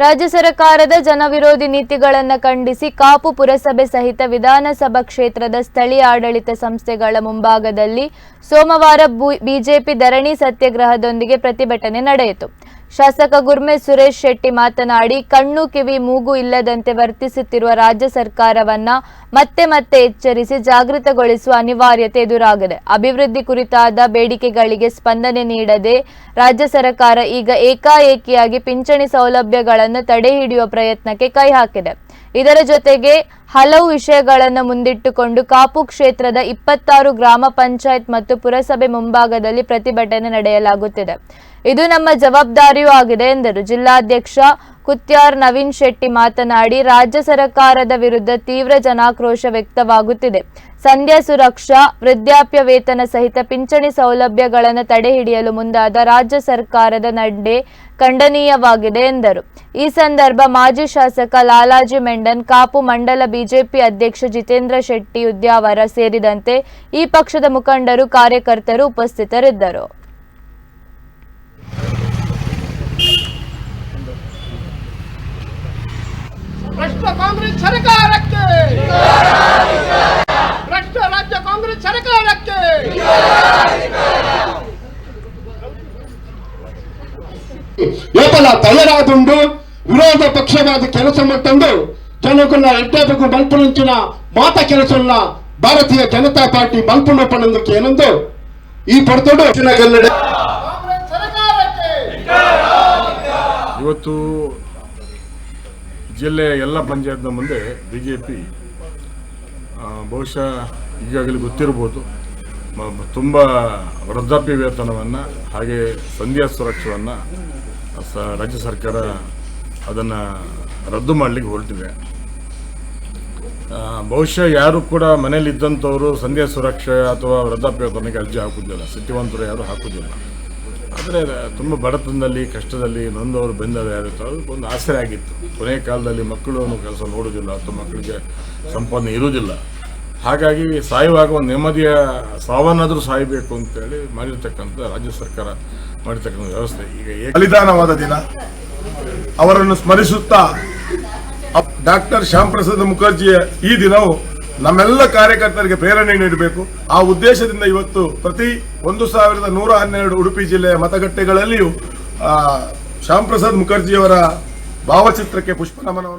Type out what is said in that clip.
ರಾಜ್ಯ ಸರ್ಕಾರದ ಜನವಿರೋಧಿ ನೀತಿಗಳನ್ನು ಖಂಡಿಸಿ ಕಾಪು ಪುರಸಭೆ ಸಹಿತ ವಿಧಾನಸಭಾ ಕ್ಷೇತ್ರದ ಸ್ಥಳೀಯ ಆಡಳಿತ ಸಂಸ್ಥೆಗಳ ಮುಂಭಾಗದಲ್ಲಿ ಸೋಮವಾರ ಬಿಜೆಪಿ ಧರಣಿ ಸತ್ಯಾಗ್ರಹದೊಂದಿಗೆ ಪ್ರತಿಭಟನೆ ನಡೆಯಿತು. ಶಾಸಕ ಗುರ್ಮೆ ಸುರೇಶ್ ಶೆಟ್ಟಿ ಮಾತನಾಡಿ, ಕಣ್ಣು ಕಿವಿ ಮೂಗು ಇಲ್ಲದಂತೆ ವರ್ತಿಸುತ್ತಿರುವ ರಾಜ್ಯ ಸರ್ಕಾರವನ್ನ ಮತ್ತೆ ಮತ್ತೆ ಎಚ್ಚರಿಸಿ ಜಾಗೃತಗೊಳಿಸುವ ಅನಿವಾರ್ಯತೆ ಎದುರಾಗಿದೆ. ಅಭಿವೃದ್ಧಿ ಕುರಿತಾದ ಬೇಡಿಕೆಗಳಿಗೆ ಸ್ಪಂದನೆ ನೀಡದೆ ರಾಜ್ಯ ಸರ್ಕಾರ ಈಗ ಏಕಾಏಕಿಯಾಗಿ ಪಿಂಚಣಿ ಸೌಲಭ್ಯಗಳನ್ನು ತಡೆ ಹಿಡಿಯುವ ಪ್ರಯತ್ನಕ್ಕೆ ಕೈ ಹಾಕಿದೆ. ಇದರ ಜೊತೆಗೆ ಹಲವು ವಿಷಯಗಳನ್ನು ಮುಂದಿಟ್ಟುಕೊಂಡು ಕಾಪು ಕ್ಷೇತ್ರದ ಇಪ್ಪತ್ತಾರು ಗ್ರಾಮ ಪಂಚಾಯತ್ ಮತ್ತು ಪುರಸಭೆ ಮುಂಭಾಗದಲ್ಲಿ ಪ್ರತಿಭಟನೆ ನಡೆಯಲಾಗುತ್ತಿದೆ. ಇದು ನಮ್ಮ ಜವಾಬ್ದಾರಿಯೂ ಆಗಿದೆ ಎಂದರು. ಜಿಲ್ಲಾಧ್ಯಕ್ಷ ಕುತ್ಯಾರ್ ನವೀನ್ ಶೆಟ್ಟಿ ಮಾತನಾಡಿ, ರಾಜ್ಯ ಸರ್ಕಾರದ ವಿರುದ್ಧ ತೀವ್ರ ಜನಾಕ್ರೋಶ ವ್ಯಕ್ತವಾಗುತ್ತಿದೆ. ಸಂಧ್ಯಾ ಸುರಕ್ಷಾ, ವೃದ್ಧಾಪ್ಯ ವೇತನ ಸಹಿತ ಪಿಂಚಣಿ ಸೌಲಭ್ಯಗಳನ್ನು ತಡೆಹಿಡಿಯಲು ಮುಂದಾದ ರಾಜ್ಯ ಸರ್ಕಾರದ ನಡೆ ಖಂಡನೀಯವಾಗಿದೆ ಎಂದರು. ಈ ಸಂದರ್ಭ ಮಾಜಿ ಶಾಸಕ ಲಾಲಾಜಿ ಮೆಂಡನ್, ಕಾಪು ಮಂಡಲ ಬಿಜೆಪಿ ಅಧ್ಯಕ್ಷ ಜಿತೇಂದ್ರ ಶೆಟ್ಟಿ ಉದ್ಯಾವರ ಸೇರಿದಂತೆ ಈ ಪಕ್ಷದ ಮುಖಂಡರು, ಕಾರ್ಯಕರ್ತರು ಉಪಸ್ಥಿತರಿದ್ದರು ಭ್ರಷ್ಟ ಕಾಂಗ್ರೆಸ್ ಸರ್ಕಾರಕ್ಕೆ. ಭ್ರಷ್ಟ ರಾಜ್ಯ ಕಾಂಗ್ರೆಸ್ ಸರ್ಕಾರಕ್ಕೆ. ಏಪಲ ತಯಾರಾದುಂಡು ವಿರೋಧ ಪಕ್ಷವಾದ ಕೆಲಸ ಮತ್ತಂದು ಜನಕನ್ನ ಎಡ್ಡಬೇಕು ಮಲ್ಪುನಂಚಿನ ಮಾತ ಕೆಲಸವನ್ನ ಭಾರತೀಯ ಜನತಾ ಪಾರ್ಟಿ ಮಲ್ಪುನಪ್ಪನಂದಕ್ಕೆ ಏನಂದು ಈ ಪಡ್ತೋಡು ಕನ್ನಡ ಕಾಂಗ್ರೆಸ್ ಸರ್ಕಾರಕ್ಕೆ. ಇವತ್ತು ಜಿಲ್ಲೆಯ ಎಲ್ಲ ಪಂಚಾಯತ್ನ ಮುಂದೆ ಬಿ ಜೆ ಪಿ ಬಹುಶಃ ಈಗಾಗಲೇ ಗೊತ್ತಿರ್ಬೋದು. ತುಂಬ ವೃದ್ಧಾಪ್ಯ ವೇತನವನ್ನು ಹಾಗೆ ಸಂಧ್ಯಾ ಸುರಕ್ಷವನ್ನು, ಸ, ರಾಜ್ಯ ಸರ್ಕಾರ ಅದನ್ನು ರದ್ದು ಮಾಡಲಿಕ್ಕೆ ಹೊರಟಿದೆ. ಬಹುಶಃ ಯಾರು ಕೂಡ ಮನೇಲಿ ಇದ್ದಂಥವರು ಸಂಧ್ಯಾ ಸುರಕ್ಷೆ ಅಥವಾ ವೃದ್ಧಾಪ್ಯ ವೇತನಕ್ಕೆ ಅರ್ಜಿ ಹಾಕುವುದಿಲ್ಲ ಸಿದ್ಧಿವಂತರು ಯಾರು ಹಾಕುವುದಿಲ್ಲ ಆದರೆ ತುಂಬ ಬಡತನದಲ್ಲಿ, ಕಷ್ಟದಲ್ಲಿ ನೊಂದವರು ಬೆಂದವರು ಯಾರಿರ್ತಾರೆ ಅದಕ್ಕೊಂದು ಆಸರೆ ಆಗಿತ್ತು. ಕೊನೆಯ ಕಾಲದಲ್ಲಿ ಮಕ್ಕಳು ಕೆಲಸ ನೋಡೋದಿಲ್ಲ ಅಥವಾ ಮಕ್ಕಳಿಗೆ ಸಂಪಾದನೆ ಇರುವುದಿಲ್ಲ. ಹಾಗಾಗಿ ಸಾಯುವಾಗ ಒಂದು ನೆಮ್ಮದಿಯ ಸಾವನ್ನಾದರೂ ಸಾಯಬೇಕು ಅಂತೇಳಿ ಮಾಡಿರ್ತಕ್ಕಂಥ ರಾಜ್ಯ ಸರ್ಕಾರ ಮಾಡಿರ್ತಕ್ಕಂಥ ವ್ಯವಸ್ಥೆ. ಈಗ ಬಲಿದಾನವಾದ ದಿನ. ಅವರನ್ನು ಸ್ಮರಿಸುತ್ತಾ ಡಾಕ್ಟರ್ ಶ್ಯಾಮ್ ಪ್ರಸಾದ್ ಮುಖರ್ಜಿಯ ಈ ದಿನವು ನಮ್ಮೆಲ್ಲ ಕಾರ್ಯಕರ್ತರಿಗೆ ಪ್ರೇರಣೆ ನೀಡಬೇಕು. ಆ ಉದ್ದೇಶದಿಂದ ಇವತ್ತು ಪ್ರತಿ ಒಂದು ಸಾವಿರದ ನೂರ ಹನ್ನೆರಡು ಉಡುಪಿ ಜಿಲ್ಲೆಯ ಮತಗಟ್ಟೆಗಳಲ್ಲಿಯೂ ಶ್ಯಾಮ್ ಪ್ರಸಾದ್ ಮುಖರ್ಜಿಯವರ ಭಾವಚಿತ್ರಕ್ಕೆ ಪುಷ್ಪ ನಮನವನ್ನು